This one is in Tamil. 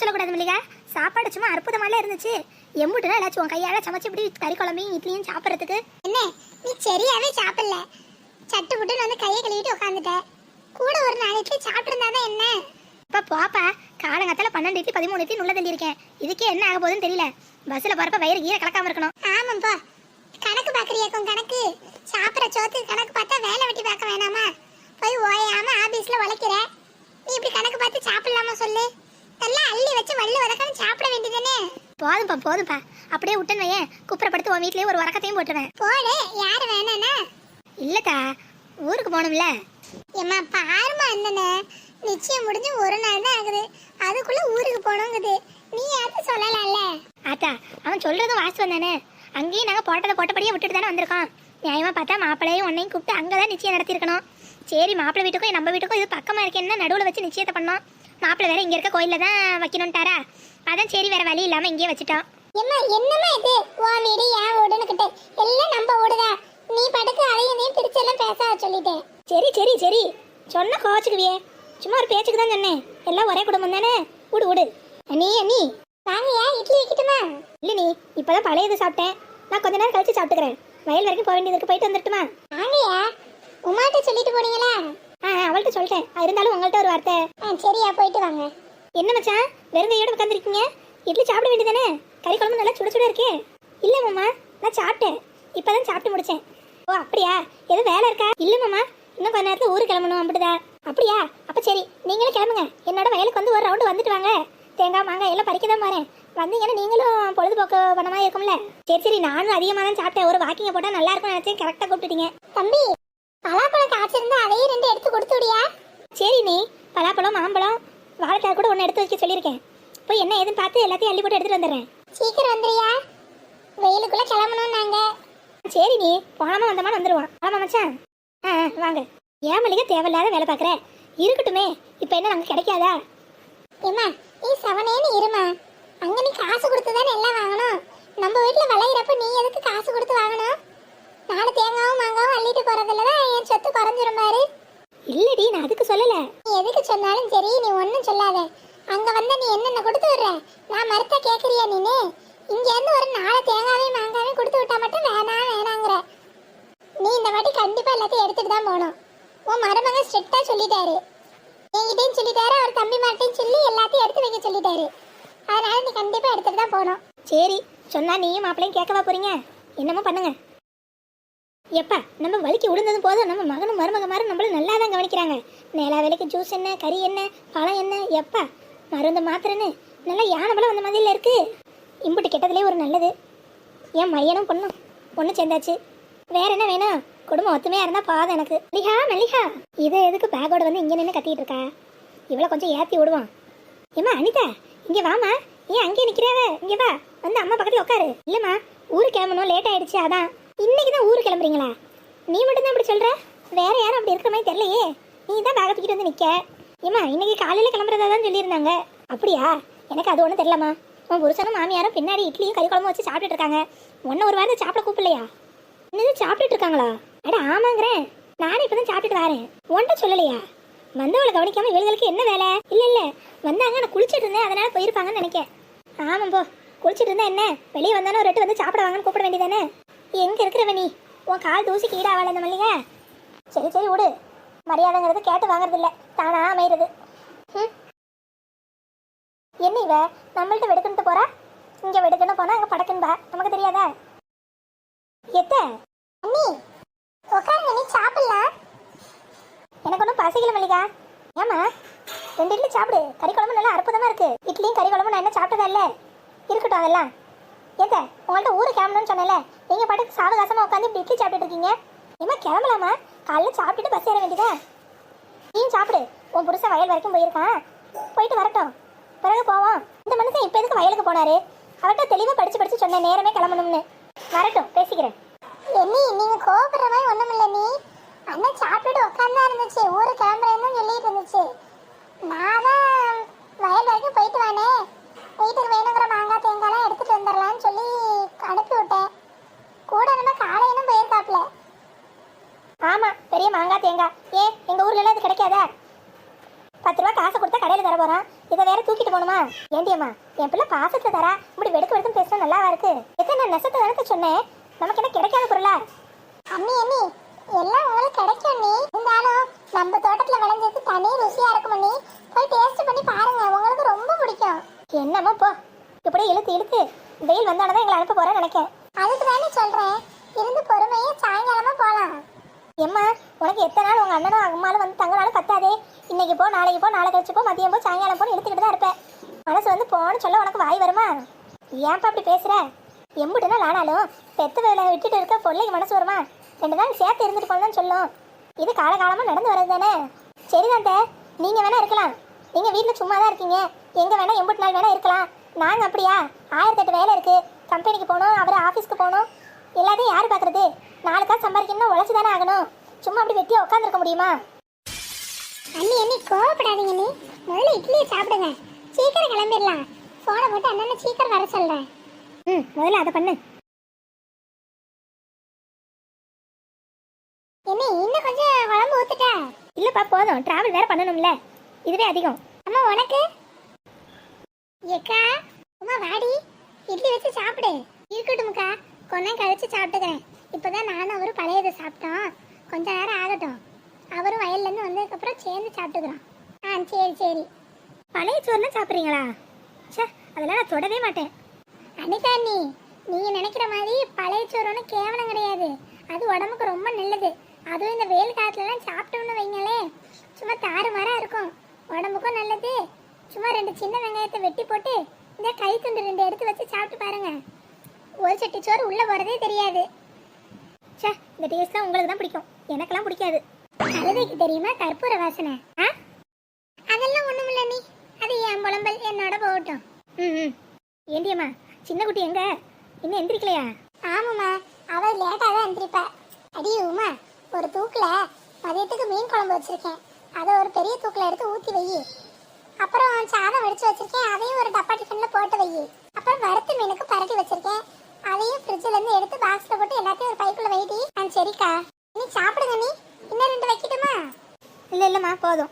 சொல்லக்கூடாது மல்லிகா. சாப்பாடு சும்மா அற்புதமாலாம் இருந்துச்சு. எம்புட்டுனா ஏதாச்சும் உன் கையால சமைச்சு இப்படி கறி குழம்பையும் இட்லியும் சாப்பிட்றதுக்கு. என்ன? நீ சரியாவே சாப்பிடல. சட்டு புட்டுன்னு வந்து கையை கழுவிட்டு உட்காந்துட்ட கூட ஒரு நாலு இட்லி சாப்பிட்டு என்ன? இப்போ போப்பா காலங்கத்தில் பன்னெண்டு இட்லி பதிமூணு இட்லி உள்ள தள்ளியிருக்கேன். இதுக்கே என்ன ஆக போகுதுன்னு தெரியல. பஸ்ஸில் போகிறப்ப வயிறு கீரை கலக்காம இருக்கணும். ஆமாப்பா கணக்கு பாக்குறியாக்கும் கணக்கு. சாப்பிட்ற சோத்துக்கு கணக்கு பார்த்தா வேலை வெட்டி பார்க்க வேணாமா போய் ஓயாம ஆபீஸ்ல உழைக்கிற நீ இப்படி கணக்கு பார்த்து சாப்பிடலாமா சொல்லு நல்லா அள்ளி வச்சு வள்ளு வதக்கன்னு சாப்பிட வேண்டியதானே போதும்ப்பா போதும்ப்பா அப்படியே விட்டுன்னு வையேன். குப்புறப்படுத்து உன் வீட்லயே ஒரு உறக்கத்தையும் போட்டுருவேன். போடு யாரு வேணானா இல்லக்கா ஊருக்கு போகணும்ல. ஏம்மா பாருமா என்னன்னு நிச்சயம் முடிஞ்சு ஒரு நாள் தான் ஆகுது. அதுக்குள்ள ஊருக்கு போனோங்குது நீ யாரும் சொல்லலாம்ல? ஆத்தா அவன் சொல்றதும் வாசி வந்தானே. அங்கேயும் நாங்கள் போட்டதை போட்டபடியே விட்டுட்டு தானே வந்திருக்கோம். நியாயமா பார்த்தா மாப்பிள்ளையும் உன்னையும் கூப்பிட்டு அங்கே தான் நிச்சயம் நடத்தியிருக்கணும். சரி மாப்பிள்ளை வீட்டுக்கும் நம்ம வீட்டுக்கும் இது பக்கமாக இருக்கேன்னு நடுவில் வச்சு நிச்சயத்தை பண்ணோம். மாப்பிள்ளை வேற இங்கே இருக்க கோயிலில் தான் வைக்கணும்ட்டாரா? அதான் சரி வேற வழி இல்லாமல் இங்கேயே வச்சுட்டோம். ஏம்மா என்னம்மா இது? உன் வீடு என் வீடுன்னுக்கிட்டு. எல்லாம் நம்ம வீடுதான் நீ படுக்கு அதையும் நீ பிரிச்செல்லாம் பேச சொல்லிட்டேன். சரி சரி சரி. சொன்ன கோச்சுக்குவியே சும்மா ஒரு பேச்சுக்கு தான் சொன்னேன். எல்லாம் ஒரே குடும்பம் தானே? விடு விடு. அண்ணி அண்ணி வாங்கயா இட்லி வைக்கட்டுமா? இல்லை நீ இப்போதான் பழையது சாப்பிட்டேன். நான் கொஞ்ச நேரம் கழிச்சு சாப்பிட்டுக்கிறேன். வயல் வரைக்கும் போக வேண்டியது இருக்கு போயிட்டு வந்துட்டுமா வாங்கயா உமாட்ட சொல்லிட்டு போனீங்களா? அவள்கிட்ட சொல்லிட்டேன் இருந்தாலும் உங்கள்கிட்ட ஒரு வார்த்தை. ஆ சரியா போயிட்டு வாங்க. என்ன மச்சான்? வெறும் கையோட உட்காந்துருக்கீங்க இட்லி சாப்பிட வேண்டியதானே? கறி குழம்பு நல்லா சுட சுட இருக்கே. இல்ல மாமா நான் சாப்பிட்டேன். இப்பதான் சாப்பிட்டு முடிச்சேன். ஓ அப்படியா? எதுவும் வேலை இருக்கா? இல்ல மாமா. இன்னும் கொஞ்ச நேரத்துல ஊருக்கு கிளம்பணும் அப்படிதா அப்படியா? அப்ப சரி நீங்களும் கிளம்புங்க. என்னோட வயலுக்கு வந்து ஒரு ரவுண்டு வந்துட்டு வாங்க. தேங்காய் மாங்காய் எல்லாம் பறிக்க தான் போறேன். வந்தீங்கன்னா நீங்களும் பொழுதுபோக்கு பண்ண மாதிரி இருக்கும்ல. சரி சரி நானும் அதிகமாக தான் சாப்பிட்டேன். ஒரு வாக்கிங்க போட்டால் நல்லா இருக்கும்னு நினைச்சேன். கரெக்டாக கூப்பிட்டுட்டீங்க. தம்பி பலாப்பழம் காய்ச்சிருந்தா அதையும் ரெண்டு எடுத்து கொடுத்து விடியா? சரி நீ பலாப்பழம் மாம்பழம் வாழைக்காய் கூட ஒன்று எடுத்து வைக்க சொல்லியிருக்கேன். போய் என்ன ஏதுன்னு பார்த்து எல்லாத்தையும் அள்ளி போட்டு எடுத்துட்டு வந்துடுறேன். சீக்கிரம் வந்துறியா வெயிலுக்குள்ள கிளம்பணும் நாங்க. சரி நீ போனாம வந்தமா வந்துடுவான் ஆமா மச்சான். ஆ ஆ, வாங்க. ஏன் மல்லிகை தேவையில்லாத வேலை பார்க்குற? இருக்கட்டுமே இப்போ என்ன நாங்கள் கிடைக்காதா? ஏம்மா நீ செவனேன்னு இருமா. அங்க நீ காசு கொடுத்து தானே எல்லாம் வாங்கணும் நம்ம வீட்டுல விளையிறப்ப நீ எதுக்கு காசு கொடுத்து வாங்கணும் நாலு தேங்காவும் மாங்காவும் அள்ளிட்டு போறதுல தான் என் சொத்து குறைஞ்சிரும் பாரு இல்லடி நான் அதுக்கு சொல்லலை. நீ எதுக்கு சொன்னாலும் சரி நீ ஒன்றும் சொல்லாத. அங்க வந்து நீ என்னென்ன கொடுத்து விடுற? நான் மறுத்த கேட்குறியா நீனு இங்க இருந்து ஒரு நாலு தேங்காவையும் மாங்காவையும் கொடுத்து விட்டா மட்டும் வேணாம் வேணாங்கிற. நீ இந்த வாட்டி கண்டிப்பா எல்லாத்தையும் எடுத்துட்டு தான் போகணும். உன் மருமகன் ஸ்ட்ரிக்டா சொல்லிட்டாரு. என்கிட்டயும் சொல்லிட்டாரு அவர் தம்பி மாட்டையும் சொல்லி எல்லாத்தையும் எடுத்து வைக்க சொல்லிட்டாரு. அதனால நீ கண்டிப்பா எடுத்துட்டு தான் போகணும். சரி சொன்னா நீயும் மாப்பிளையும் கேட்கவா போறீங்க? என்னமோ பண்ணுங்க. எப்பா நம்ம வலிக்கு விழுந்ததும் போதும் நம்ம மகனும் மருமக மாதிரி நம்மளும் நல்லா தான் கவனிக்கிறாங்க. நேலா வேலைக்கு ஜூஸ் என்ன கறி என்ன பழம் என்ன எப்பா மருந்து மாத்திரன்னு? நல்லா யானை பழம் அந்த மாதிரில இருக்கு. இம்புட்டு கெட்டதுலேயே ஒரு நல்லது. ஏன் மையனும் பொண்ணும் பொண்ணு சேர்ந்தாச்சு. வேற என்ன வேணும்? குடும்பம் ஒத்துமையாக இருந்தால் பாதம் எனக்கு. மல்லிகா மல்லிகா. இதை எதுக்கு பேக்கோட வந்து இங்கே நின்று கத்திட்டு இருக்கா? இவ்வளோ கொஞ்சம் ஏற்றி விடுவான் ஏம்மா அனிதா இங்கே வாமா ஏன் அங்கேயே நிக்கிறாவ? இங்கே வா. வந்து அம்மா பக்கத்தில் உட்காரு. இல்லைம்மா ஊருக்கு கிளம்பணும் லேட் ஆயிடுச்சு அதான். இன்னைக்கு தான் ஊருக்கு கிளம்புறீங்களா? நீ மட்டும் தான் அப்படி சொல்ற? வேற யாரும் அப்படி இருக்கிற மாதிரி தெரியலையே. நீ தான் பேக தூக்கிட்டு வந்து நிக்க. ஏம்மா இன்னைக்கு காலையில கிளம்புறதா தான் சொல்லியிருந்தாங்க. அப்படியா? எனக்கு அது ஒன்றும் தெரியலம்மா. உன் புருஷனும் மாமியாரும் பின்னாடி இட்லியும் கறி குழம்பு வச்சு சாப்பிட்டுட்டு இருக்காங்க. உன்ன ஒரு வாரத்தை சாப்பிட கூப்பிடலையா? இன்னும் சாப்பிட்டுட்டு இருக்காங்களா? அட ஆமாங்கிறேன் நானே இப்பதான் சாப்பிட்டுட்டு வரேன். ஒன்றும் சொல்லலையா? வந்தவளை கவனிக்காம இவங்களுக்கு என்ன வேலை? இல்ல இல்ல. வந்தாங்க நான் குளிச்சிட்டு இருந்தேன். அதனால போயிருப்பாங்கன்னு நினைக்கேன். ஆமாம் போ. குளிச்சிட்டு இருந்தா என்ன? வெளியே வந்தானே ஒரு ரெட்டு வந்து சாப்பிட வாங்கன்னு கூப்பிட வேண்டியதானே? எங்க இருக்கிறவ நீ? உன் கால் தூசிக்கு ஈடாவல இந்த மல்லிகை. சரி சரி விடு. மரியாதைங்கிறது கேட்டு வாங்குறது இல்ல தானா அமைகிறது ம். என்ன இவ? நம்மள்ட்ட வெடுக்கணுட்டு போறா? இங்க வெடுக்கணும் போனா அங்க படக்குன்பா? நமக்கு தெரியாதா? எத்த? அண்ணி உட்காருங்க நீ சாப்பிடலாம். எனக்கு ஒன்றும் பசிக்கல மல்லிகா. ஏமா ரெண்டு இட்லி சாப்பிடு. கறி குழம்பு நல்லா அற்புதமா இருக்கு. இட்லியும் கறி குழம்பு நான் என்ன சாப்பிட்டதா இல்ல? இருக்கட்டும் அதெல்லாம். எங்க உங்கள்ட்ட ஊரு கிளம்பணும்னு சொன்னல நீங்க பாட்டுக்கு சாவகாசமா உட்காந்து இப்படி இட்லி சாப்பிட்டு இருக்கீங்க? ஏமா கிளம்பலாமா? காலைல சாப்பிட்டுட்டு பஸ் ஏற வேண்டியதா? நீ சாப்பிடு. உன் புருஷன் வயல் வரைக்கும் போயிருக்கான். போயிட்டு வரட்டும். பிறகு போவோம். இந்த மனுஷன் இப்போ எதுக்கு வயலுக்கு போனாரு? அவர்கிட்ட தெளிவாக படிச்சு படிச்சு சொன்ன நேரமே கிளம்பணும்னு. வரட்டும் பேசிக்கிறேன். என்னி நீங்க கோபுற மாதிரி ஒண்ணும் இல்ல நீ. அண்ணன் சாப்பிட்டுட்டு உட்காந்தா இருந்துச்சு. ஊரு கிளம்புறேன்னு சொல்லிட்டு இருந்துச்சு. நான் தான் வயல் வரைக்கும் போயிட்டு வானே வீட்டுக்கு வேணுங்கிற மாங்காய் தேங்காய்லாம் எடுத்துட்டு வந்துடலாம்னு சொல்லி அனுப்பி விட்டேன் கூட நம்ம காலையிலும் போயிருக்காப்ல ஏ எங்க ஊர்ல எல்லாம் இது கிடைக்காதா? பத்து ரூபா காசை கொடுத்தா கடையில் தர போறான். இதை வேற தூக்கிட்டு போகணுமா? ஏண்டியம்மா என் பிள்ளை பாசத்தை தரா. இப்படி வெடுக்கு வெடுக்கும் பேசினா நல்லாவா இருக்கு? எத்தனை நெசத்தை தானே சொன்னேன்? நமக்கு என்ன கிடைக்காத பொருளா? அம்மி அம்மி எல்லாம் உங்களுக்கு கிடைக்கும் நீ இருந்தாலும் நம்ம தோட்டத்துல விளைஞ்சது தனி ருசியா இருக்கும் அண்ணி போய் டேஸ்ட் பண்ணி பாருங்க உங்களுக்கு ரொம்ப பிடிக்கும் என்னமோ போ இப்படியே இழுத்து இழுத்து வெயில் வந்தானதான் எங்களை அனுப்ப போறேன்னு நினைக்கேன் அதுக்கு தானே சொல்றேன் இருந்து பொறுமையே சாயங்காலமா போலாம் எம்மா உனக்கு எத்தனை நாள் உங்கள் அண்ணனும் அம்மாலும் வந்து தங்கனாலும் பத்தாதே? இன்னைக்கு போ நாளைக்கு போ நாளை கழிச்சு போ மதியம் போ சாயங்காலம் போன்னு எடுத்துக்கிட்டு தான் இருப்பேன். மனசு வந்து போன்னு சொல்ல உனக்கு வாய் வருமா? ஏன்ப்பா அப்படி பேசுகிற எம்புட்டுனா நாள் ஆனாலும் பெத்த வேலை விட்டுட்டு இருக்க பிள்ளைக்கு மனசு வருமா? ரெண்டு நாள் சேர்த்து இருந்துட்டு போகணும்னு சொல்லும். இது காலகாலமாக நடந்து வர்றது தானே? சரிதான் தே நீங்கள் வேணால் இருக்கலாம். நீங்கள் வீட்டில் சும்மா தான் இருக்கீங்க. எங்கே வேணால் எம்புட்டு நாள் வேணால் இருக்கலாம். நாங்கள் அப்படியா? ஆயிரத்தெட்டு வேலை இருக்குது கம்பெனிக்கு போகணும் அப்புறம் ஆஃபீஸ்க்கு போகணும். எல்லாத்தையும் யார் பார்க்கறது நாலு காசு சம்பாதிக்கணும்னா உழைச்சி தானே ஆகணும். சும்மா அப்படி வெட்டியா உட்காந்துருக்க முடியுமா? அண்ணி அண்ணி கோவப்படாதீங்க நீ முதல்ல இட்லியை சாப்பிடுங்க. சீக்கிரம் கிளம்பிடலாம். போனை போட்டு அண்ணன் சீக்கிரம் வர சொல்றேன். ம் முதல்ல அதை பண்ணு. என்ன இன்னும் கொஞ்சம் குழம்பு ஊத்துட்டா? இல்லப்பா போதும். டிராவல் வேற பண்ணணும்ல. இதுவே அதிகம். அம்மா உனக்கு? ஏக்கா அம்மா வாடி. இட்லி வச்சு சாப்பிடு. இருக்கட்டும்க்கா. கொஞ்சம் கழிச்சு சாப்பிட்டுக்கிறேன். இப்போதான் நானும் அவரும் பழையதை சாப்பிட்டோம். கொஞ்ச நேரம் ஆகட்டும். அவரும் வயல்லேருந்து வந்ததுக்கப்புறம் சேர்ந்து சாப்பிட்டுக்கிறோம் ஆ சரி சரி. பழைய சோறுலாம் சாப்பிட்றீங்களா? சே அதெல்லாம் நான் தொடவே மாட்டேன். அனிதா நீ நீங்கள் நினைக்கிற மாதிரி பழைய சோறு ஒன்றும் கேவலம் கிடையாது. அது உடம்புக்கு ரொம்ப நல்லது. அதுவும் இந்த வெயில் காலத்துலலாம் சாப்பிட்டோம்னு வைங்களே சும்மா தாறுமாறா இருக்கும். உடம்புக்கும் நல்லது. சும்மா ரெண்டு சின்ன வெங்காயத்தை வெட்டி போட்டு இந்த கை துண்டு ரெண்டு எடுத்து வச்சு சாப்பிட்டு பாருங்கள் சட்டி சோறு உள்ள போறதே தெரியாது. சே இந்த டேஸ்ட் தான் உங்களுக்கு தான் பிடிக்கும். எனக்கெல்லாம் பிடிக்காது. கழுதைக்கு தெரியுமா கற்பூர வாசனை? ஆ? அதெல்லாம் ஒண்ணுமில்ல நீ அது என் புலம்பல் என்னோட போகட்டும். ம் ம். ஏண்டியம்மா சின்ன குட்டி எங்க? இன்னும் எந்திரிக்கலையா? ஆமாம்மா அவ லேட்டாக தான் எந்திரிப்பா. அடி உமா ஒரு தூக்கில் மதியத்துக்கு மீன் குழம்பு வச்சிருக்கேன். அதை ஒரு பெரிய தூக்குல எடுத்து ஊத்தி வை அப்புறம் சாதம் வடிச்சு வச்சிருக்கேன். அதையும் ஒரு டப்பா டிஃபனில் போட்டு வை அப்புறம் வறுத்த மீனுக்கு பரட்டி வச்சிருக்கேன் அதையும் ஃப்ரிட்ஜ்ல இருந்து எடுத்து பாக்ஸ்ல போட்டு எல்லாத்தையும் ஒரு பைக்குள்ள வைடி. ஆ சரிக்கா. நீ சாப்பிடுங்க நீ. இன்னும் ரெண்டு வைக்கட்டுமா? இல்லை இல்லைம்மா போதும்.